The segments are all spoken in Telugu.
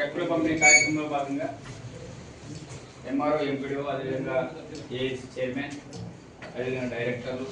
చెక్కుల పంపిణీ కార్యక్రమంలో భాగంగా ఎంఆర్ఓ ఎంపీడీఓ అదేవిధంగా ఏఎస్ చైర్మన్ అదేవిధంగా డైరెక్టర్లు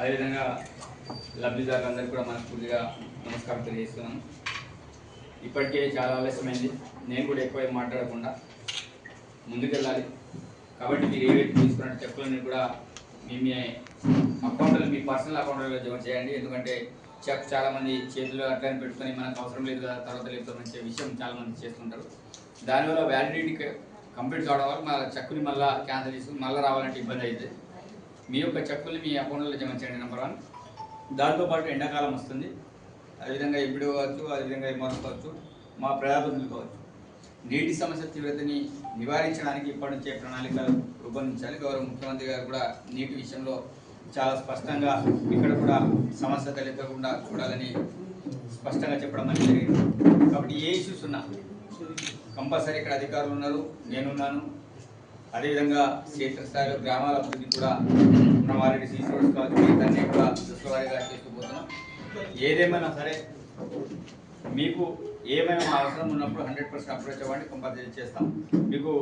అదేవిధంగా లబ్ధిదారులందరికీ కూడా మనస్ఫూర్తిగా నమస్కారం తెలియజేస్తున్నాను. ఇప్పటికే చాలా ఆలస్యమైంది. నేను కూడా ఎక్కువ మాట్లాడకుండా ముందుకెళ్ళాలి. కాబట్టి మీరు ఏవైతే తీసుకున్న చెక్కులని కూడా మీ మీ అకౌంట్లో మీ పర్సనల్ అకౌంట్లో జమ చేయండి. ఎందుకంటే చెక్ చాలా మంది చేతిలో అట్లనే పెట్టుకొని మనకు అవసరం లేదు కదా తర్వాత లేదు విషయం చాలా మంది చేస్తుంటారు దానివల్ల వ్యాలిడిటీ కంప్లీట్ కావడం వల్ల మన చెక్కుని మళ్ళీ క్యాన్సిల్ చేసుకుని మళ్ళీ రావాలంటే ఇబ్బంది అవుతుంది మీ యొక్క చెక్కుల్ని మీ అకౌంట్లో జమ చేయండి నెంబర్ వన్ దాంతోపాటు ఎండాకాలం వస్తుంది. అదేవిధంగా ఇప్పుడు కావచ్చు అదేవిధంగా ఎంఆర్ఎస్ కావచ్చు మా ప్రజాప్రతినిధులు కావచ్చు. నీటి సమస్య తీవ్రతని నివారించడానికి ఇప్పటి నుంచే ప్రణాళికలు రూపొందించాలి. గౌరవ ముఖ్యమంత్రి గారు కూడా నీటి విషయంలో చాలా స్పష్టంగా ఇక్కడ కూడా సమస్య తలెత్తకుండా చూడాలని స్పష్టంగా చెప్పడం అనేది జరిగింది. కాబట్టి ఏ ఇష్యూస్ ఉన్నా కంపల్సరీ ఇక్కడ అధికారులు ఉన్నారు నేనున్నాను. అదేవిధంగా క్షేత్రస్థాయిలో గ్రామాల అభివృద్ధి కూడా మన వారికి సీసీ రోడ్స్ కావచ్చు మిగతాన్ని కూడా దశల చేసుకుపోతున్నాం. ఏదేమైనా సరే మీకు ఏమైనా అవసరం ఉన్నప్పుడు హండ్రెడ్ పర్సెంట్ అప్రోచ్ అవ్వండి కంపల్సరీ చేస్తాం. మీకు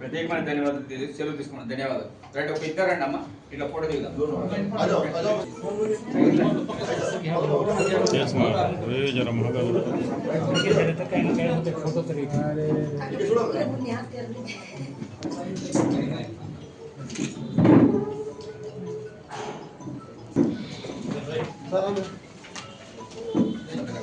ప్రత్యేకమైన ధన్యవాదాలు తెలియదు సెలవు తీసుకున్నాం. ధన్యవాదాలు. రైట్ ఒక ఇద్దరండి అమ్మ. ఇట్లా ఫోటో దిగుదాం.